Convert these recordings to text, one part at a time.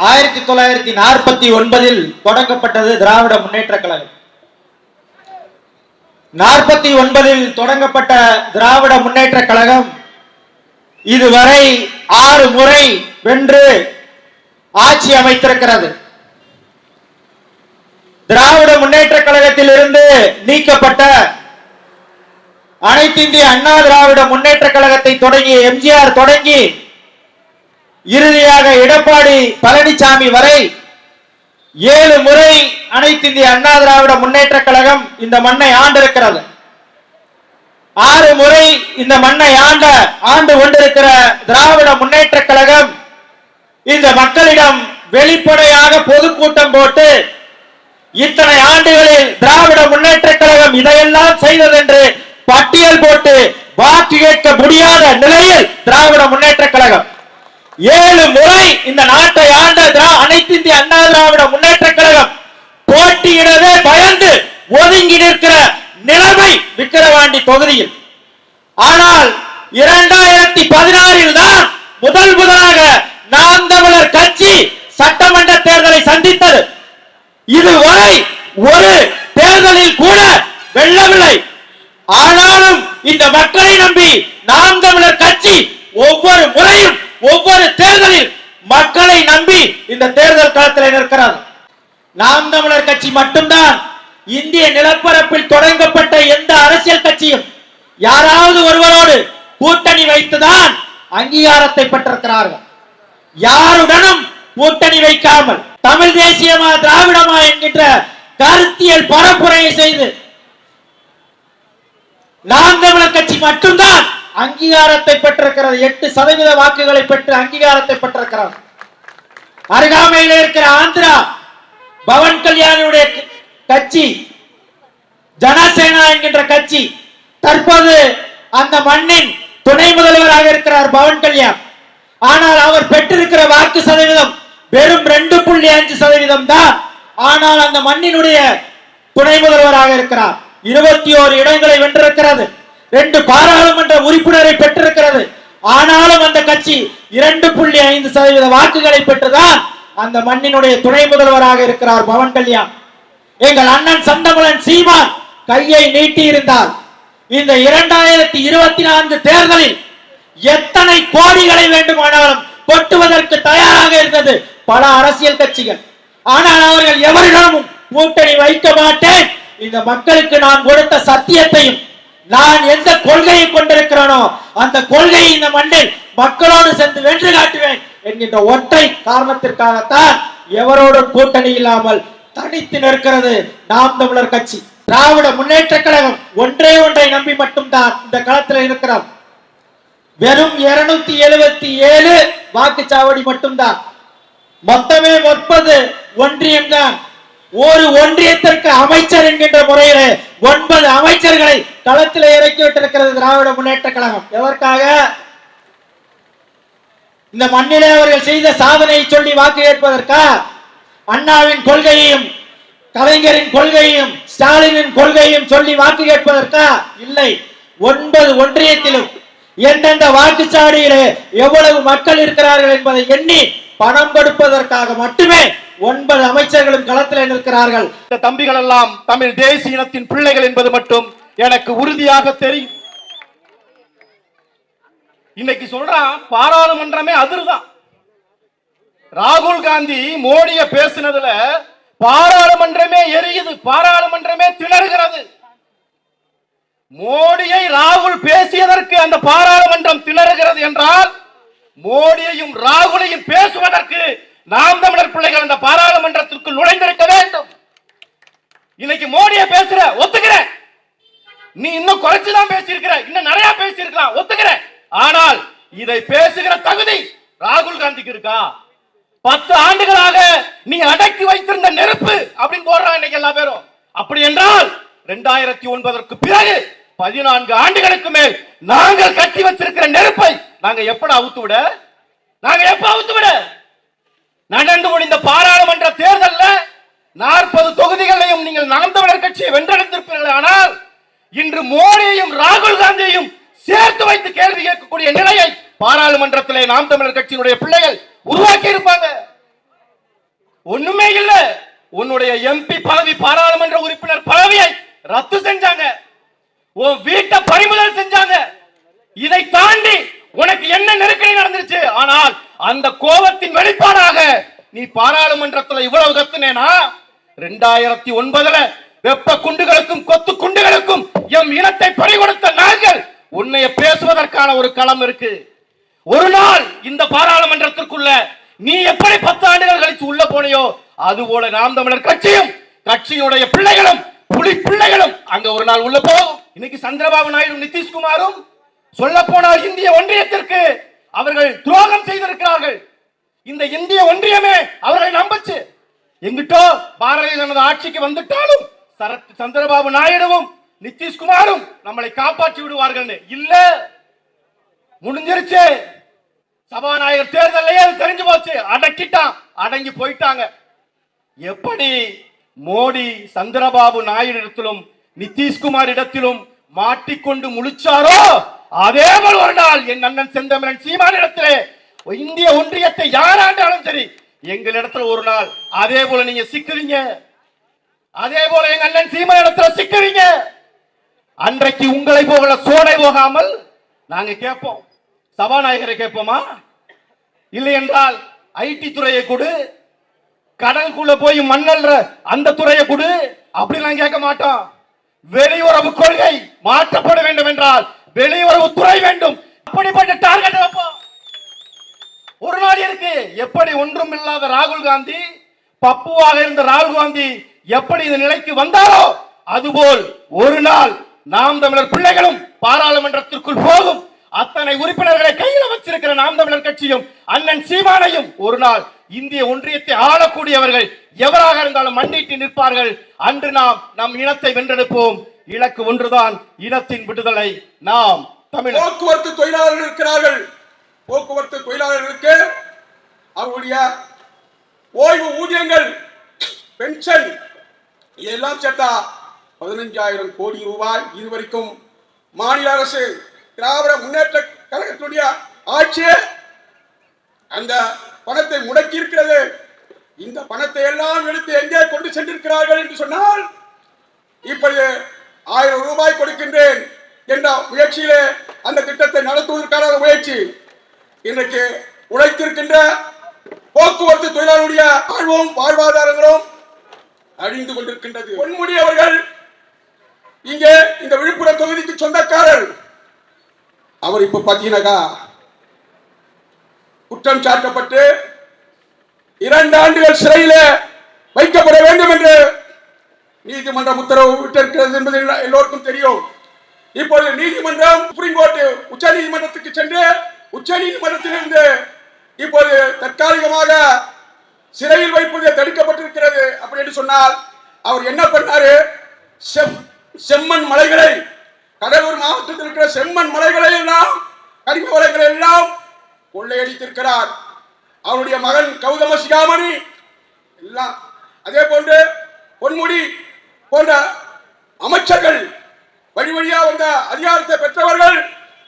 ஆயிரத்தி தொள்ளாயிரத்தி நாற்பத்தி ஒன்பதில் தொடங்கப்பட்டது திராவிட முன்னேற்ற கழகம். நாற்பத்தி ஒன்பதில் தொடங்கப்பட்ட திராவிட முன்னேற்ற கழகம் இதுவரை ஆறு முறை வென்று ஆட்சி அமைத்திருக்கிறது. திராவிட முன்னேற்ற கழகத்தில் இருந்து நீக்கப்பட்ட அனைத்திந்திய அண்ணா திராவிட முன்னேற்ற கழகத்தை தொடங்கி எம்ஜிஆர் தொடங்கி இறுதியாக எடப்பாடி பழனிசாமி வரை ஏழு முறை அனைத்து இந்திய அண்ணா திராவிட முன்னேற்ற கழகம் இந்த மண்ணை ஆண்டிருக்கிறது. ஆறு முறை இந்த மண்ணை ஆண்ட ஆண்டு கொண்டிருக்கிற திராவிட முன்னேற்ற கழகம் இந்த மக்களிடம் வெளிப்படையாக பொதுக்கூட்டம் போட்டு இத்தனை ஆண்டுகளில் திராவிட முன்னேற்ற கழகம் இதையெல்லாம் செய்தது என்று பட்டியல் போட்டு வாக்கு கேட்க முடியாத நிலையில் திராவிட முன்னேற்ற கழகம். ஏழு முறை இந்த நாட்டை ஆண்ட அனைத்து இந்திய அண்ணா திராவிட முன்னேற்ற கழகம் போட்டியிடவே பயந்து ஒதுங்கி நிற்கிற நிலைமை விக்கிரவாண்டி தொகுதியில். ஆனால் இரண்டாயிரத்தி பதினாறில் தான் முதல் முதலாக நாம் தமிழர் கட்சி சட்டமன்ற தேர்தலை சந்தித்தது. இதுவரை ஒரு தேர்தலில் கூட வெல்லவில்லை. ஆனாலும் இந்த மக்களை நம்பி நாம் தமிழர் கட்சி ஒவ்வொரு முறையும் ஒவ்வொரு தேர்தலில் மக்களை நம்பி இந்த தேர்தல் களத்தில் நிற்கிறது நாம் தமிழர் கட்சி மட்டும்தான் இந்திய நிலப்பரப்பில் தொடங்கப்பட்ட எந்த அரசியல் கட்சியும் யாராவது ஒருவரோடு கூட்டணி வைத்துதான் அங்கீகாரத்தை பெற்றிருக்கிறார்கள். யாருடனும் கூட்டணி வைக்காமல் தமிழ் தேசியமா திராவிடமா என்கின்ற கருத்தியல் பரப்புரையை செய்து நாம் தமிழர் கட்சி மட்டும்தான் அங்கீகாரத்தை பெற்றிருக்கிறது. எட்டு சதவீத வாக்குகளை பெற்று அங்கீகாரத்தை பெற்றிருக்கிறார். அருகாமையில் இருக்கிற ஆந்திரா பவன் கல்யாணுடைய கட்சி ஜனசேனா என்கின்ற கட்சி தற்போது அந்த மண்ணின் துணை முதல்வராக இருக்கிறார் பவன் கல்யாண். ஆனால் அவர் பெற்றிருக்கிற வாக்கு சதவீதம் வெறும் ரெண்டு புள்ளி அஞ்சு சதவீதம் தான். ஆனால் அந்த மண்ணினுடைய துணை முதல்வராக இருக்கிறார். இருபத்தி ஓரு இடங்களை வென்றிருக்கிறது. ரெண்டு பாராளுமன்ற உறுப்பினரை பெற்றிருக்கிறது. ஆனாலும் அந்த கட்சி இரண்டு புள்ளி ஐந்து சதவீத வாக்குகளை பெற்றுதான் அந்த மண்ணினுடைய துணை முதல்வராக இருக்கிறார் பவன் கல்யாண். எங்கள் அண்ணன் சந்தமலன் சீமான் கையை நீட்டி இருந்தார். இந்த இரண்டாயிரத்தி இருபத்தி நான்கு தேர்தலில் எத்தனை கோடிகளை வேண்டுமானாலும் கொட்டுவதற்கு தயாராக இருந்தது பல அரசியல் கட்சிகள். ஆனால் அவர்கள் எவரிடமும் கூட்டணி வைக்க மாட்டேன். இந்த மக்களுக்கு நான் கொடுத்த சத்தியத்தையும் நான் எந்த கொள்கையை கொண்டிருக்கிறேனோ அந்த கொள்கையை இந்த மண்ணில் மக்களோடு சென்று வென்று காட்டுவேன் என்கின்ற ஒற்றை காரணத்திற்காகத்தான் எவரோடும் கூட்டணி இல்லாமல் தனித்து நிற்கிறது நாம் தமிழர் கட்சி. திராவிட முன்னேற்ற கழகம் ஒன்றே ஒன்றை நம்பி மட்டும்தான் இந்த களத்தில் இருக்கிறோம். வெறும் இருநூத்தி எழுபத்தி ஏழு வாக்குச்சாவடி மட்டும்தான். மொத்தமே முப்பது ஒன்றியம் தான் ஒரு ஒன்றியத்திற்கு அமைச்சர் என்கின்ற முறையில ஒன்பது அமைச்சர்களை களத்தில் இறக்கி விட்டிருக்கிறது திராவிட முன்னேற்ற கழகம். எதற்காக? இந்த மண்ணிலே அவர்கள் செய்த சாதனையை சொல்லி வாக்கு கேட்பதற்கா அண்ணாவின் கொள்கையையும் கலைஞரின் கொள்கையையும் ஸ்டாலினின் கொள்கையையும் சொல்லி வாக்கு கேட்பதற்கா? இல்லை. ஒன்பது ஒன்றியத்திலும் எந்தெந்த வாக்குச்சாடியிலே எவ்வளவு மக்கள் இருக்கிறார்கள் என்பதை எண்ணி பணம் கொடுப்பதற்காக மட்டுமே ஒன்பது அமைச்சர்களும் களத்தில் நிற்கிறார்கள். இந்த தம்பிகள் எல்லாம் தமிழ் தேசிய இனத்தின் பிள்ளைகள் என்பது மட்டும் எனக்கு உறுதியாக தெரியும். இன்னைக்கு சொல்றான் பாராளுமன்றமே அதிர்தான் ராகுல் காந்தி மோடிய பேசினதுல பாராளுமன்றமே எரியுது பாராளுமன்றமே திணறுகிறது. மோடியை ராகுல் பேசியதற்கு அந்த பாராளுமன்றம் திணறுகிறது என்றால் மோடியையும் ராகுலையும் பேசுவதற்கு நாம் தமிழர் பிள்ளைகள் அந்த பாராளுமன்றத்திற்குள் நுழைந்திருக்க வேண்டும். இன்னைக்கு மோடியை பேசுற ஒத்துக்கிற. நீ இன்னும் குறைச்சுதான் பேசியிருக்கிற இன்னும் நிறைய பேசியிருக்கலாம் ஒத்துக்கிற. ஆனால் இதை பேசுகிற தகுதி ராகுல் காந்திக்கு இருக்கா? பத்து ஆண்டுகளாக நீ அடக்கி வைத்திருந்த நெருப்பு அப்படின்னு போடுறாங்க இன்னைக்கு எல்லா பேரும். அப்படி என்றால் ரெண்டாயிரத்தி ஒன்பதற்கு பிறகு பதினான்கு ஆண்டுகளுக்கு மேல் நாங்கள் கட்டி வச்சிருக்கிற நெருப்பை நாங்க எப்பட அவுத்து விட? நாங்க எப்ப அவுத்து விட? நடந்து முடிந்த பாராளுமன்ற தேர்தல்ல நாற்பது தொகுதிகளையும் நீங்கள் நாம் தமிழர் கட்சியை வென்றெடுத்திருப்பீர்கள் ஆனால் இன்று மோடியையும் ராகுல் காந்தியையும் சேர்த்து வைத்து கேள்வி கேட்கக்கூடிய நிலையை பாராளுமன்றத்திலே நாம் தமிழர் கட்சியினுடைய பிள்ளைகள் உருவாக்கி இருப்பாங்க ஒண்ணுமே இல்ல. உன்னுடைய எம்பி பதவி பாராளுமன்ற உறுப்பினர் பதவியை ரத்து செஞ்சாங்க. உன் வீட்டை பறிமுதல் செஞ்சாங்க. இதை தாண்டி உனக்கு என்ன நெருக்கடி நடந்துருச்சு? ஆனால் அந்த கோபத்தின் வெளிப்பாடாக நீ பாராளுமன்றத்தில் இவ்வளவு கத்துனேனா? ரெண்டாயிரத்தி ஒன்பதுல வெப்ப குண்டுகளுக்கும் கொத்து குண்டுகளுக்கும் எம் இனத்தை பறிகொடுத்த நாங்கள் உன்னைய பேசுவதற்கான ஒரு களம் இருக்கு. ஒரு நாள் இந்த பாராளுமன்றத்திற்குள்ள நீ எப்படி பத்து ஆண்டுகள் கழிச்சு உள்ள போனையோ அது போல நாம் தமிழர் கட்சியும் கட்சியினுடைய பிள்ளைகளும் புலி பிள்ளைகளும் அங்க ஒரு நாள் உள்ள போகும் இன்னைக்கு சந்திரபாபு நாயுடு நிதிஷ்குமாரும் சொல்ல போனால் இந்திய ஒன்றியத்திற்கு அவர்கள் துரோகம் செய்திருக்கிறார்கள். இந்த இந்திய ஒன்றியமே அவர்களை நம்பச்சு. எங்கிட்டோ பாரதிய ஜனதா ஆட்சிக்கு வந்துட்டாலும் சரத் சந்திரபாபு நாயுடுவும் நிதிஷ்குமாரும் நம்மளை காப்பாற்றி விடுவார்கள் இல்ல. முடிஞ்சிருச்சு. சபாநாயகர் தேர்தலையே அது தெரிஞ்சு போச்சு. அடக்கிட்டான். அடங்கி போயிட்டாங்க. எப்படி மோடி சந்திரபாபு நாயுடு இடத்திலும் நிதிஷ்குமார் இடத்திலும் மாட்டிக்கொண்டு முழிச்சாரோ அதே போல் ஒரு நாள் என் அண்ணன் செந்தமிழன் சீமான இடத்திலே இந்திய ஒன்றியத்தை யாராண்டாலும் சரி எங்கள் இடத்துல ஒரு நாள் அதே போல நீங்க சிக்குவீங்க. அதே போல எங்க அண்ணன் சீமா இடத்துல சிக்குவீங்க. அன்றைக்கு உங்களை போகல சோடை போகாமல் நாங்க கேட்போம். சபாநாயகரை கேட்போமா? இல்லை என்றால் ஐடி துறையை கொடு கடலுக்குள்ள போய் மண்ணல்ற அந்த துறையை கொடு. அப்படிலாம் கேட்க மாட்டோம். வெளியுறவு கொள்கை மாற்றப்பட வேண்டும் என்றால் வெளியுறவு துறை வேண்டும். அப்படிப்பட்ட டார்கெட் வைப்போம். ஒரு நாள் இருக்கு. எப்படி ஒன்றும் இல்லாத ராகுல் காந்தி பப்புவாக இருந்த ராகுல் காந்தி எப்படி இந்த நிலைக்கு வந்தாரோ அதுபோல் ஒரு நாள் நாம் தமிழர் பிள்ளைகளும் பாராளுமன்றத்திற்குள் போகும். அத்தனை உறுப்பினர்களை கையில் வச்சிருக்கிற நாம் தமிழர் கட்சியும் அண்ணன் சீமானையும் ஒரு நாள் இந்திய ஒன்றியத்தை ஆளக்கூடியவர்கள் எவராக இருந்தாலும் மண்டிட்டு நிற்பார்கள். அன்று நாம் நம் இனத்தை வென்றெடுப்போம். இலக்கு ஒன்றுதான் இனத்தின் விடுதலை. நாம் தமிழ் போக்குவரத்து தொழிலாளர்கள் இருக்கிறார்கள். போக்குவரத்து தொழிலாளர்களுக்கு அவருடைய ஓய்வு ஊதியங்கள் பென்ஷன் இதெல்லாம் சேர்த்தா பதினஞ்சாயிரம் கோடி ரூபாய் இதுவரைக்கும் மாநில அரசு திராவிட முன்னேற்ற கழகத்துடைய ஆட்சியே அந்த பணத்தை முடக்கி இருக்கிறது இந்த பணத்தை எல்லாம் எடுத்து எங்கே கொண்டு சென்றிருக்கிறார்கள் என்று சொன்னால் இப்படி ஆயிரம் ரூபாய் கொடுக்கின்றேன் என்ற முயற்சியிலே அந்த திட்டத்தை நடத்துவதற்கான முயற்சி இன்றைக்கு உழைத்திருக்கின்ற போக்குவரத்து தொழிலாளருடைய வாழ்வும் வாழ்வாதாரங்களும் அழிந்து கொண்டிருக்கின்றது. பொன்முடி அவர்கள் இங்கே இந்த விழுப்புரம் தொகுதிக்கு சொந்தக்காரர். அவர் இப்ப பாத்தீங்கன்னாக்கா குற்றம் சாட்டப்பட்டு இரண்டு ஆண்டுகள் சிறையில் வைக்கப்பட வேண்டும் என்று நீதிமன்றம் உத்தரவு விட்டிருக்கிறது என்பது எல்லோருக்கும் தெரியும். இப்பொழுது நீதிமன்றம் சுப்ரீம் கோர்ட் உச்ச நீதிமன்றத்துக்கு சென்று உச்ச நீதிமன்றத்திலிருந்து இப்போது தற்காலிகமாக சிறையில் வைப்பது தடுக்கப்பட்டிருக்கிறது அப்படி என்று சொன்னால் அவர் என்ன பண்ணாரு? செம் செம்மண் மலைகளை கடலூர் மாவட்டத்தில் இருக்கிற செம்மண் மலைகளை எல்லாம் கரிம வளங்களை எல்லாம் கொள்ளையடித்திருக்கிறார். அவருடைய மகன் கௌதம சிகாமணி. எல்லாம் அதே போன்று பொன்முடி போன்ற அமைச்சர்கள் வழி வழியா வந்த அதிகாரத்தை பெற்றவர்கள்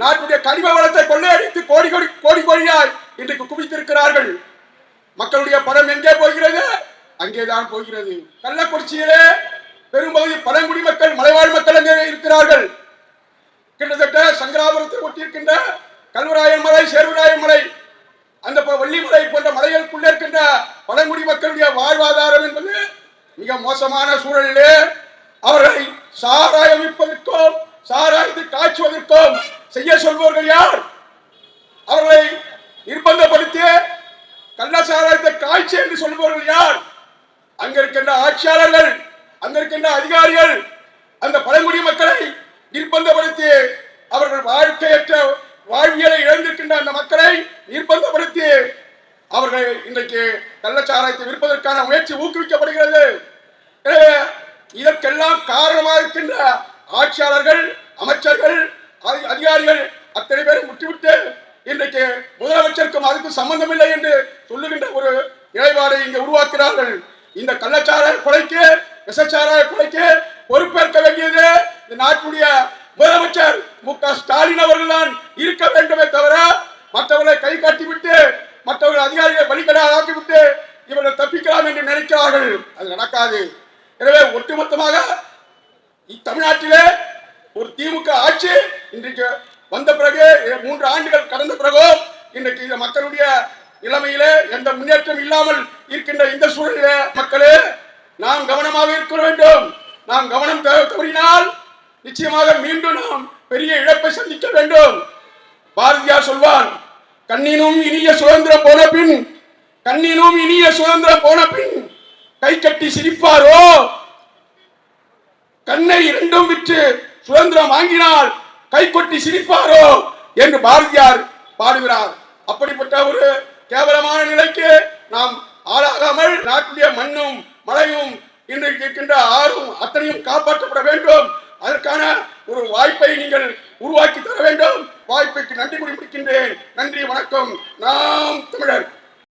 நாட்டுடைய கனிம வளத்தை கொள்ளையடித்து கோடி கோடி கோடி கோடியாய் இன்றைக்கு குவித்திருக்கிறார்கள். மக்களுடைய பணம் எங்கே போகிறது? அங்கேதான் போகிறது. கள்ளக்குறிச்சியிலே பெரும்பகுதி பழங்குடி மக்கள் மலைவாழ் மக்கள் அங்கே இருக்கிறார்கள். கிட்டத்தட்ட சங்கராபுரத்தை ஒட்டியிருக்கின்ற கல்வராயன் மலை சேர்வராயன் மலை அந்த வள்ளிமலை போன்ற மலைகளுக்குள்ளே இருக்கின்ற பழங்குடி மக்களுடைய வாழ்வாதாரம் என்பது மிக மோசமான சூழலிலே அவர்களை சாராயம் விற்பதற்கும் சாராயத்தை காய்ச்சுவதற்கும் செய்ய சொல்பவர்கள் யார்? அவர்களை நிர்பந்தப்படுத்தி கள்ளசாராயத்தை காய்ச்சி என்று சொல்பவர்கள் யார்? அங்க இருக்கின்ற ஆட்சியாளர்கள் அங்க இருக்கின்ற அதிகாரிகள் அந்த பழங்குடி மக்களை நிர்பந்தப்படுத்தி அவர்கள் வாழ்க்கையற்ற வாழ்வியலை இழந்திருக்கின்ற அந்த மக்களை நிர்பந்தப்படுத்தி அவர்கள் இன்றைக்கு கள்ளச்சாராயத்தை விற்பதற்கான முயற்சி ஊக்குவிக்கப்படுகிறது. இதற்கெல்லாம் காரணமாக இருக்கின்ற ஆட்சியாளர்கள் அமைச்சர்கள் அதிகாரிகள் அத்தனை பேரும் முட்டிவிட்டு இன்றைக்கு முதலமைச்சருக்கும் அதுக்கு சம்பந்தமில்லை என்று சொல்லுகின்ற ஒரு நிலைப்பாடை இங்கே உருவாக்குகிறார்கள். இந்த கள்ளச்சாராய கொலைக்கு விசச்சாராய கொலைக்கு பொறுப்பேற்க வேண்டியது இந்த நாட்டுடைய முதலமைச்சர் மு க ஸ்டாலின் அவர்கள் தான் இருக்க வேண்டுமே தவிர மற்றவர்களை கை காட்டி விட்டு மற்றவர்கள் அதிகாரிகளை வழிகளாக ஆக்கிவிட்டு இவர்கள் தப்பிக்கலாம் என்று நினைக்கிறார்கள். அது நடக்காது. எனவே ஒட்டுமொத்தமாக தமிழ்நாட்டிலே ஒரு திமுக ஆட்சி இன்றைக்கு வந்த பிறகு மூன்று ஆண்டுகள் கடந்த பிறகோ இன்றைக்கு இந்த மக்களுடைய நிலைமையிலே எந்த முன்னேற்றம் இல்லாமல் இருக்கின்ற இந்த சூழலிலே மக்களே நாம் கவனமாக இருக்க வேண்டும். நாம் கவனம் தவறினால் நிச்சயமாக மீண்டும் நாம் பெரிய இழப்பை சந்திக்க வேண்டும். பாரதியார் சொல்வான் கண்ணினும் இனிய சுதந்திரம் போன பின் கண்ணினும் இனிய சுதந்திரம் போன பின் கை கட்டி சிரிப்பாரோ? கண்ணை இரண்டும் விற்று சுதந்திரம் வாங்கினால் கை கொட்டி சிரிப்பாரோ? என்று பாரதியார் பாடுகிறார். அப்படிப்பட்ட ஒரு கேவலமான நிலைக்கு நாம் ஆளாகாமல் நாட்டுடைய மண்ணும் மழையும் இன்றைக்கு இருக்கின்ற ஆறும் அத்தனையும் காப்பாற்றப்பட வேண்டும். அதற்கான ஒரு வாய்ப்பை நீங்கள் உருவாக்கி தர வேண்டும். வாய்ப்புக்கு நன்றி குறிப்பிடுகின்றேன் நன்றி வணக்கம். நாம் தமிழர்.